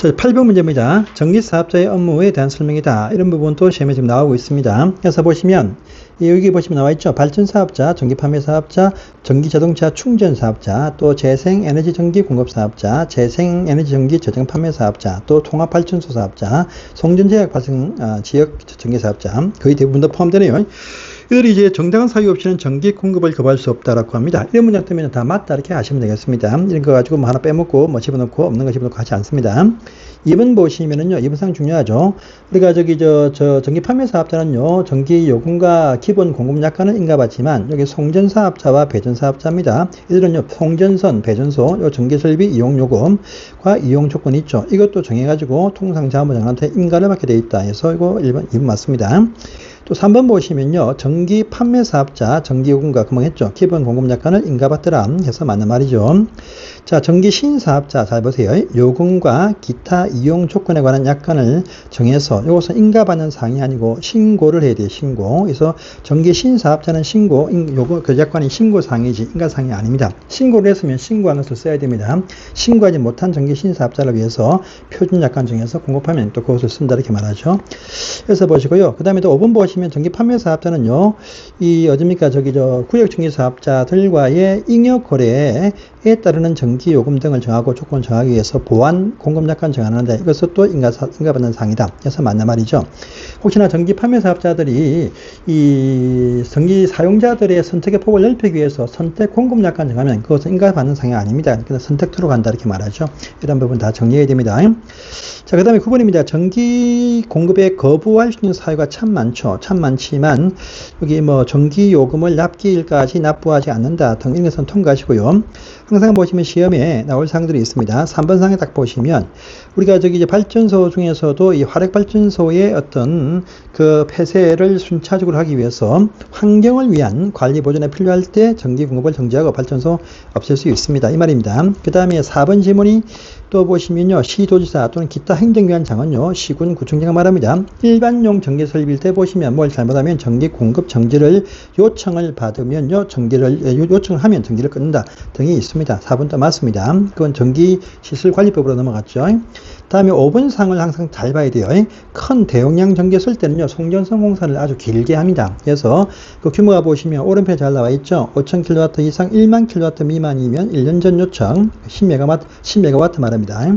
자, 8번 문제입니다. 전기사업자의 업무에 대한 설명이다. 이런 부분도 시험에 지금 나오고 있습니다. 그래서 보시면 이 여기 보시면 나와 있죠. 발전사업자, 전기판매사업자, 전기자동차 충전사업자, 또 재생에너지 전기 공급사업자, 재생에너지 전기 저장 판매사업자, 또 통합발전소 사업자, 송전제약 발생 아, 지역 전기사업자 거의 대부분 다 포함되네요. 이들이 이제 정당한 사유 없이는 전기 공급을 거부할 수 없다라고 합니다. 이런 문장 때문에 다 맞다 이렇게 하시면 되겠습니다. 이런 거 가지고 뭐 하나 빼먹고 뭐 집어넣고 없는 거 집어넣고 하지 않습니다. 2번 보시면은요, 2번 상 중요하죠. 우리가 저기 저, 저 전기 판매 사업자는요, 전기 요금과 기본 공급 약관은 인가받지만 여기 송전 사업자와 배전 사업자입니다. 이들은요, 송전선, 배전소, 요 전기 설비 이용 요금과 이용 조건이 있죠. 이것도 정해가지고 통상 자원부장한테 인가를 받게 돼 있다 해서 이거 1번, 2번 맞습니다. 또 3번 보시면요. 전기 판매 사업자, 전기 요금과 금방 했죠. 기본 공급 약관을 인가받더라 해서 맞는 말이죠. 자, 전기 신사업자 잘 보세요. 요금과 기타 이용 조건에 관한 약관을 정해서 이것은 인가받는 사항이 아니고 신고를 해야 돼요. 신고. 그래서 전기 신사업자는 신고, 요금 그 약관이 신고 사항이지 인가 사항이 아닙니다. 신고를 했으면 신고하는 것을 써야 됩니다. 신고하지 못한 전기 신사업자를 위해서 표준 약관 정해서 공급하면 또 그것을 쓴다 이렇게 말하죠. 그래서 보시고요. 그 다음에 또 5번 보시면 전기 판매 사업자는요, 이 어딥니까 저기 저 구역 전기 사업자들과의 잉여 거래에 따르는 전기 요금 등을 정하고 조건 정하기 위해서 보완 공급 약관 정하는데 이것은 또 인가 인가받는 사항이다. 그래서 맞나 말이죠. 혹시나 전기 판매 사업자들이 이 전기 사용자들의 선택의 폭을 넓히기 위해서 선택 공급 약관 정하면 그것은 인가받는 사항이 아닙니다. 그래서 선택토로 간다 이렇게 말하죠. 이런 부분 다 정리해야 됩니다. 자, 그 다음에 9번입니다. 전기 공급에 거부할 수 있는 사유가 참 많죠. 참 많지만, 여기 뭐, 전기 요금을 납기일까지 납부하지 않는다 등 이런 것은 통과하시고요. 항상 보시면 시험에 나올 사항들이 있습니다. 3번 상에 딱 보시면, 우리가 저기 이제 발전소 중에서도 이 화력 발전소의 어떤 그 폐쇄를 순차적으로 하기 위해서 환경을 위한 관리 보존에 필요할 때 전기 공급을 정지하고 발전소 없앨 수 있습니다. 이 말입니다. 그 다음에 4번 지문이 또 보시면요. 시도지사 또는 기타 행정기관 장은요. 시군 구청장 말합니다. 일반용 전기 설비일 때 보시면 뭘 잘못하면 전기 공급 정지를 요청을 받으면요. 전기를 요청을 하면 전기를 끊는다 등이 있습니다. 4번 또 맞습니다. 그건 전기 시설 관리법으로 넘어갔죠. 다음에 5번 상을 항상 잘 봐야 돼요. 큰 대용량 전기 쓸 때는요, 송전선 공사를 아주 길게 합니다. 그래서 그 규모가 보시면 오른편에 잘 나와 있죠. 5000kW 이상 1만 kW 미만이면 1년 전 요청 10MW, 10MW 말합니다.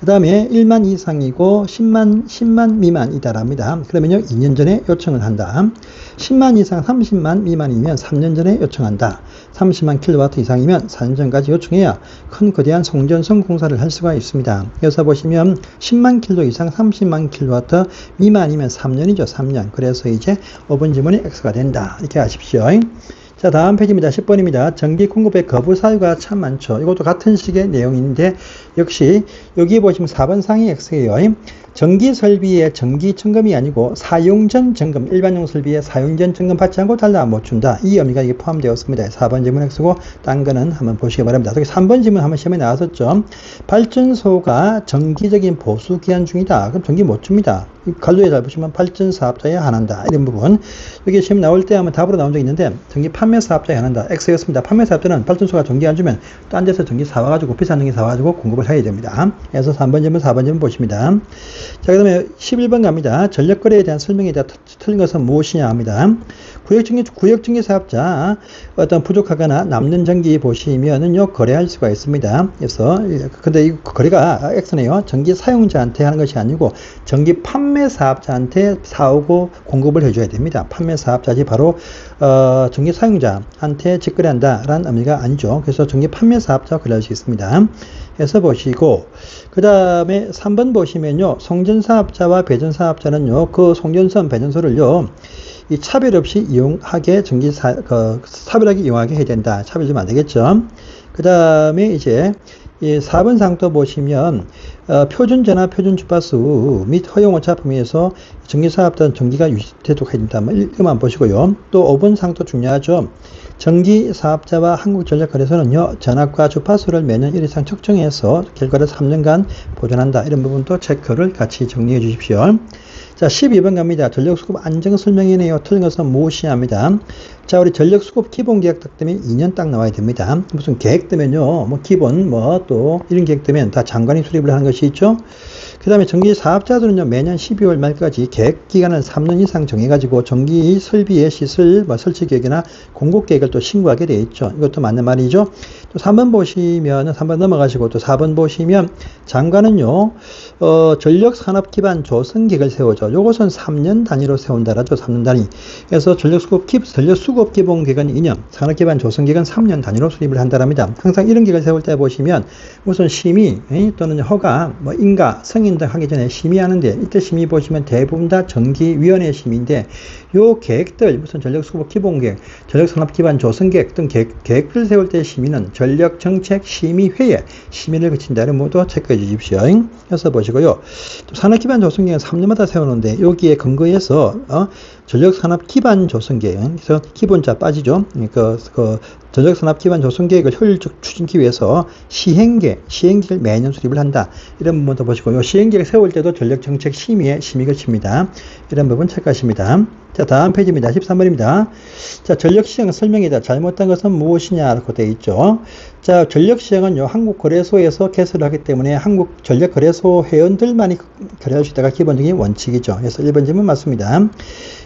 그 다음에 1만 이상이고 10만, 10만 미만이다랍니다. 그러면요, 2년 전에 요청을 한다. 10만 이상 30만 미만이면 3년 전에 요청한다. 30만 킬로와트 이상이면 4년 전까지 요청해야 큰 거대한 송전선 공사를 할 수가 있습니다. 여기서 보시면 10만 킬로 이상 30만 킬로와트 미만이면 3년이죠. 3년. 그래서 이제 5번 지문이 X가 된다. 이렇게 아십시오. 자, 다음 페이지입니다. 10번입니다. 전기 공급의 거부 사유가 참 많죠. 이것도 같은 식의 내용인데, 역시 여기 보시면 4번 상이 X예요. 전기 설비의 전기 점검이 아니고 사용 전 점검, 일반용 설비의 사용 전 점검 받지 않고 달라 못 준다. 이 의미가 이게 포함되었습니다. 4번 질문 X고, 딴 거는 한번 보시기 바랍니다. 여기 3번 질문 한번 시험에 나왔었죠. 발전소가 정기적인 보수 기한 중이다. 그럼 전기 못 줍니다. 갈로에 잘 보시면 발전 사업자에 한한다. 이런 부분. 여기 시험 나올 때 한번 답으로 나온 적 있는데, 전기 판매 사업자에 한한다. X였습니다. 판매 사업자는 발전소가 전기 안 주면 딴 데서 전기 사와가지고 비싼 전기 사와가지고 공급을 해야 됩니다. 그래서 3번 질문, 4번 질문 보십니다. 자, 그 다음에 11번 갑니다. 전력거래에 대한 설명에 대해 틀린 것은 무엇이냐 합니다. 구역증기, 구역증기 사업자 어떤 부족하거나 남는 전기 보시면은요, 거래할 수가 있습니다. 그래서, 근데 이 거래가 X네요. 전기 사용자한테 하는 것이 아니고 전기 판매 사업자한테 사오고 공급을 해줘야 됩니다. 판매 사업자지 바로, 어, 전기 사용자한테 직거래한다라는 의미가 아니죠. 그래서 전기 판매 사업자 거래할 수 있습니다. 해서 보시고 그 다음에 3번 보시면요 송전 사업자와 배전 사업자는요 그 송전선 배전소를요 이 차별 없이 이용하게 전기사 그 차별하게 이용하게 해야 된다 차별 좀 안 되겠죠 그 다음에 이제 이 4번 상도 보시면 어, 표준 전화 표준 주파수 및 허용 오차 범위에서 전기사업자는 전기가 유지되도록. 뭐 이것만 보시고요. 또 5번 상도 중요하죠. 전기 사업자와 한국전력거래소는요, 전압과 주파수를 매년 1 이상 측정해서 결과를 3년간 보존한다. 이런 부분도 체크를 같이 정리해 주십시오. 자, 12번 갑니다. 전력수급 안정 설명이네요. 틀린 것은 무엇이냐입니다. 자, 우리 전력 수급 기본 계획 딱 되면 2년 딱 나와야 됩니다. 무슨 계획 되면요. 뭐 기본 뭐 또 이런 계획 되면 다 장관이 수립을 하는 것이 있죠. 그 다음에 전기 사업자들은요, 매년 12월 말까지 계획 기간을 3년 이상 정해 가지고 전기 설비의 시설, 뭐 설치 계획이나 공급 계획을 또 신고하게 되어 있죠. 이것도 맞는 말이죠. 또 3번 보시면, 3번 넘어가시고 또 4번 보시면, 장관은요, 어, 전력 산업 기반 조성 계획을 세우죠. 요것은 3년 단위로 세운다라죠. 3년 단위. 그래서 전력 수급 기, 전력 수급 기본 기간이 2년, 산업 기반 조성 기간 3년 단위로 수립을 한다랍니다. 항상 이런 계획을 세울 때 보시면, 우선 심의 또는 허가, 뭐 인가, 승인 등 하기 전에 심의하는데 이때 심의 보시면 대부분 다 전기위원회 심의인데 요 계획들 무슨 전력수급 기본 계획, 전력산업 기반 조성 계획 등 계획, 계획을 세울 때 심의는 전력정책 심의회에 심의를 거친다를 모두 체크해 주십시오. 그래서 보시고요. 또 산업기반 조성 계획은 3년마다 세우는데 여기에 근거해서 어, 전력산업 기반 조성 계획 그래서 기본자 빠지죠. 그, 그 전력산업 기반 조성 계획을 효율적 추진하기 위해서 시행계, 시행계를 매년 수립을 한다. 이런 부분도 보시고요. 시행계획 세울 때도 전력 정책 심의에 심의 거칩니다. 이런 부분 체크하십니다. 자, 다음 페이지입니다. 13번입니다. 자, 전력시장 설명이다. 잘못된 것은 무엇이냐? 라고 되어 있죠. 자, 전력시장은요, 한국거래소에서 개설을 하기 때문에 한국 전력거래소 회원들만이 거래할 수 있다가 기본적인 원칙이죠. 그래서 1번 질문 맞습니다.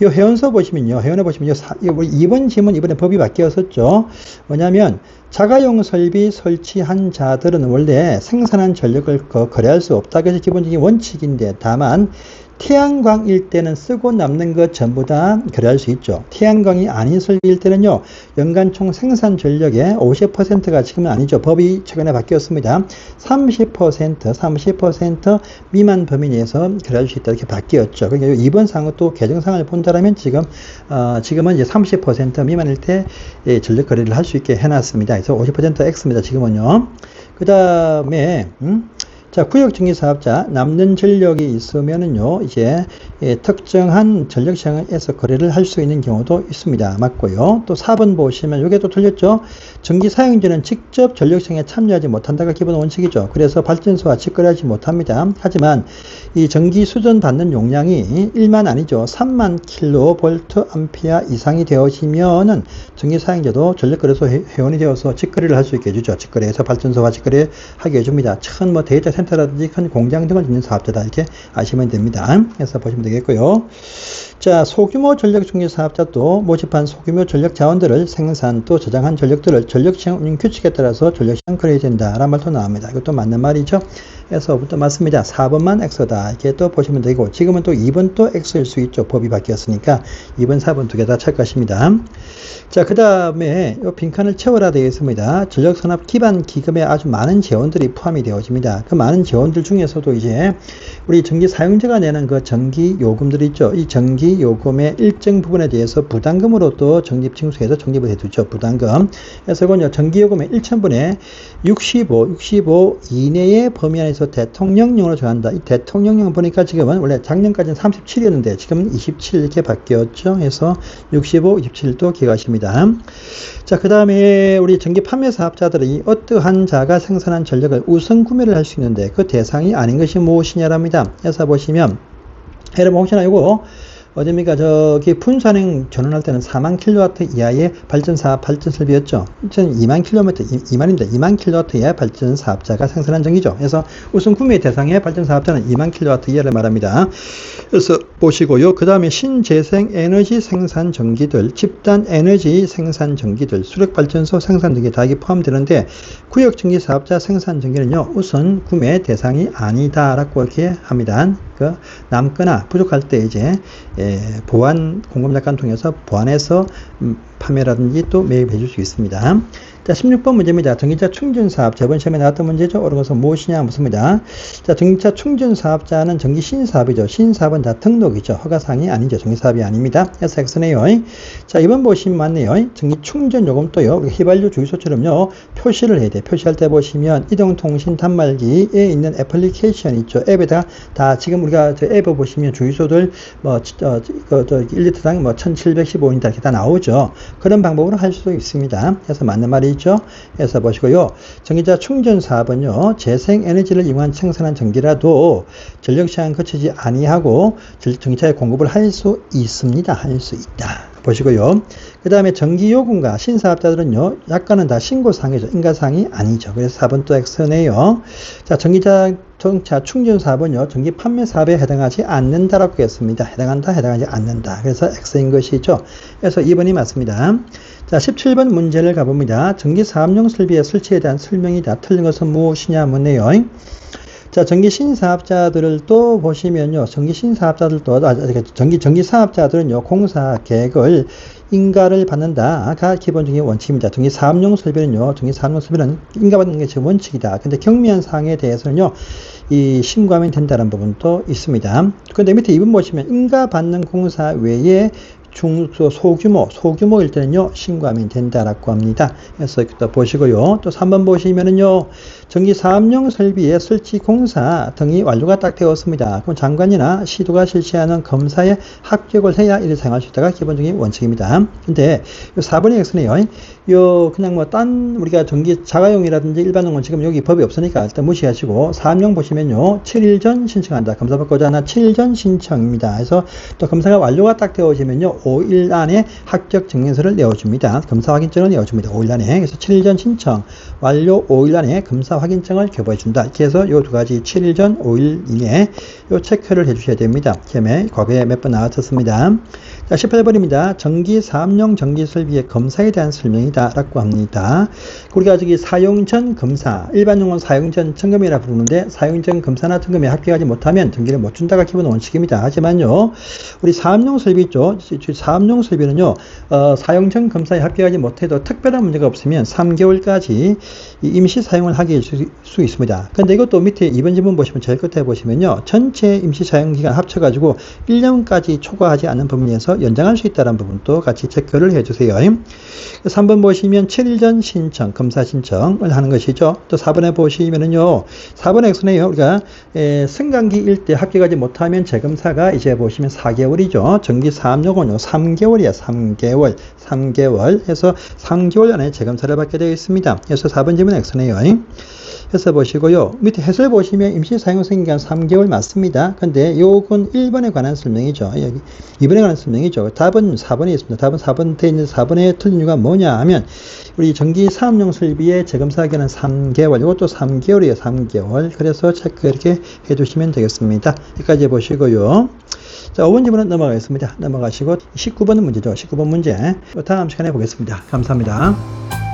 이 회원서 보시면요, 회원에 보시면요, 2번 질문 이번에 법이 바뀌었었죠. 뭐냐면, 자가용 설비 설치한 자들은 원래 생산한 전력을 거래할 수 없다. 그래서 기본적인 원칙인데, 다만, 태양광일 때는 쓰고 남는 것 전부 다 거래할 수 있죠. 태양광이 아닌 설비일 때는요, 연간 총 생산 전력의 50%가 지금은 아니죠. 법이 최근에 바뀌었습니다. 30%, 30% 미만 범위 내에서 거래할 수 있다. 이렇게 바뀌었죠. 그러니까 이번 또 개정상을 본다면 지금, 어, 지금은 이제 30% 미만일 때 예, 전력 거래를 할 수 있게 해놨습니다. 그래서 50% X입니다. 지금은요. 그 다음에, 음? 자, 구역정기 사업자 남는 전력이 있으면은요, 이제 예, 특정한 전력 시장에서 거래를 할 수 있는 경우도 있습니다. 맞고요. 또 4번 보시면 이게 또 틀렸죠. 전기 사용자는 직접 전력 시장에 참여하지 못한다가 기본 원칙이죠. 그래서 발전소와 직거래하지 못합니다. 하지만 이 전기 수전 받는 용량이 1만 아니죠. 3만 킬로볼트 암페어 이상이 되어지면은 전기 사용자도 전력 거래소 회원이 되어서 직거래를 할 수 있게 해주죠. 직거래에서 발전소와 직거래 하게 해줍니다. 큰 뭐 데이터 센터 센터라든지 큰 공장 등을 짓는 사업자다 이렇게 아시면 됩니다. 그래서 보시면 되겠고요. 자, 소규모 전력 중개 사업자도 모집한 소규모 전력 자원들을 생산 또 저장한 전력들을 전력 시장 운영 규칙에 따라서 전력 시장 거래해야 된다라는 말도 나옵니다. 이것도 맞는 말이죠. 그래서부터 맞습니다. 4번만 엑소다. 이렇게 또 보시면 되고 지금은 또 2번 또 엑소일 수 있죠. 법이 바뀌었으니까 2번, 4번 두 개다 체크하십니다. 자, 그 다음에 이 빈칸을 채워라 되어 있습니다. 전력산업 기반 기금에 아주 많은 재원들이 포함이 되어집니다. 그 많은 재원들 중에서도 이제 우리 전기 사용자가 내는 그 전기 요금들 있죠. 이 전기 요금의 일정 부분에 대해서 부담금으로 또 적립 징수해서 적립을 해두죠. 부담금. 그래서 이건요, 전기 요금의 1천분의 65, 65 이내의 범위 안에서 대통령령으로 정한다. 이 대통령령 보니까 지금은 원래 작년까지는 37이었는데 지금은 27 이렇게 바뀌었죠. 그래서 65, 27도 기억하십니다. 자, 그 다음에 우리 전기 판매 사업자들이 어떠한 자가 생산한 전력을 우선 구매를 할 수 있는데 그 대상이 아닌 것이 무엇이냐랍니다. 해서 보시면 여러분 혹시나 이거 어딥니까? 저기 분산행 전원할 때는 4만 킬로와트 이하의 발전사 발전 설비였죠. 저는 2만 킬로미터, 2만입니다. 2만 킬로와트 이하의 발전 사업자가 생산한 전기죠. 그래서 우선 구매 대상의 발전 사업자는 2만 킬로와트 이하를 말합니다. 그래서 보시고요. 그 다음에 신재생 에너지 생산 전기들, 집단 에너지 생산 전기들, 수력 발전소 생산 등이 다 이게 포함되는데 구역 전기 사업자 생산 전기는요. 우선 구매 대상이 아니다라고 이렇게 합니다. 그 남거나 부족할 때 이제 예, 보완 공급 약관 통해서 보완해서 음, 판매라든지 또 매입해 줄 수 있습니다. 자, 16번 문제입니다. 전기차 충전 사업. 저번 시험에 나왔던 문제죠. 옳은 것은 무엇이냐 묻습니다. 자, 전기차 충전 사업자는 전기 신사업이죠. 신사업은 다 등록이죠. 허가상이 아니죠. 전기 사업이 아닙니다. 그래서 X네요. 자, 이번 보시면 맞네요. 전기 충전 요금도요. 휘발유 주유소처럼요. 표시를 해야 돼. 표시할 때 보시면 이동통신 단말기에 있는 애플리케이션 있죠. 앱에다가 다 지금 우리가 저 앱에 보시면 주유소들 뭐, 저, 그, 저 1리터당 뭐 1715리터 이렇게 다 나오죠. 그런 방법으로 할 수도 있습니다. 그래서 맞는 말이죠. 그래서 보시고요. 전기차 충전 사업은요, 재생 에너지를 이용한 생산한 전기라도 전력 시간 거치지 아니하고 전- 전기차에 공급을 할 수 있습니다. 할 수 있다. 보시고요. 그 다음에 전기요금과 신사업자들은요, 약간은 다 신고상이죠. 인가상이 아니죠. 그래서 4번 또 X네요. 자, 전기차, 자동차 충전 사업은요, 전기 판매 사업에 해당하지 않는다라고 했습니다. 해당한다, 해당하지 않는다. 그래서 X인 것이죠. 그래서 2번이 맞습니다. 자, 17번 문제를 가봅니다. 전기 사업용 설비의 설치에 대한 설명이 다. 틀린 것은 무엇이냐 묻네요. 자, 전기 신사업자들을 또 보시면요. 전기 신사업자들도, 전기, 전기 사업자들은요, 공사 계획을 인가를 받는다가 기본적인 원칙입니다. 전기 사업용 설비는요, 전기 사업용 설비는 인가받는 것이 원칙이다. 근데 경미한 사항에 대해서는요, 이 신고하면 된다는 부분도 있습니다. 근데 밑에 2번 보시면 인가받는 공사 외에 중소 소규모 소규모일 때는요 신고하면 된다라고 합니다. 그래서 또 보시고요. 또 3번 보시면은요 전기 사업용 설비의 설치 공사 등이 완료가 딱 되었습니다. 그럼 장관이나 시도가 실시하는 검사에 합격을 해야 이를 사용할 수 있다가 기본적인 원칙입니다. 근데 요 4번의 X네요. 요 그냥 뭐 딴 우리가 전기 자가용이라든지 일반용은 지금 여기 법이 없으니까 일단 무시하시고 사업용 보시면요 7일 전 신청한다. 검사 받고자 하나 7일 전 신청입니다. 그래서 또 검사가 완료가 딱 되어지면요 5일 안에 합격 증명서를 내어줍니다. 검사 확인증을 내어줍니다. 5일 안에 그래서 7일 전 신청 완료 5일 안에 검사 확인증을 교부해 준다. 이렇게 해서 요 두 가지 7일 전 5일 이내에 요 체크를 해 주셔야 됩니다. 캠에 과거에 몇 번 나왔었습니다. 자, 18번입니다. 전기 사업용 전기 설비의 검사에 대한 설명이다. 라고 합니다. 우리가 저기 사용 전 검사, 일반용은 사용 전 점검이라 부르는데 사용 전 검사나 점검에 합격하지 못하면 전기를 못 준다가 기본 원칙입니다. 하지만요, 우리 사업용 설비 있죠. 사업용 설비는요, 어, 사용 전 검사에 합격하지 못해도 특별한 문제가 없으면 3개월까지 임시 사용을 하게 할수 있습니다. 근데 이것도 밑에 2번 지문 보시면 제일 끝에 보시면요, 전체 임시 사용 기간 합쳐가지고 1년까지 초과하지 않는 범위에서 연장할 수 있다는 부분도 같이 체크를 해주세요. 3번 보시면 7일 전 신청, 검사 신청을 하는 것이죠. 또 4번에 보시면은요, 4번 X네요. 우리가 에, 승강기 일때 합격하지 못하면 재검사가 이제 보시면 4개월이죠. 전기 사업용 은요, 3개월이야, 3개월. 3개월 해서 3개월 안에 재검사를 받게 되어 있습니다. 그래서 4번 질문 X네요. 해서 보시고요. 밑에 해설 보시면 임시 사용성 기간 3개월 맞습니다. 근데 요건 1번에 관한 설명이죠. 여기 2번에 관한 설명이죠. 답은 4번에 있습니다. 답은 4번 돼 있는 4번에 틀린 이유가 뭐냐 하면 우리 전기 사업용 설비의 재검사 기간은 3개월. 이것도 3개월이에요. 3개월. 그래서 체크 이렇게 해 두시면 되겠습니다. 여기까지 보시고요. 자, 5번 질문은 넘어가겠습니다. 넘어가시고 19번은 문제죠. 19번 문제. 다음 시간에 보겠습니다. 감사합니다.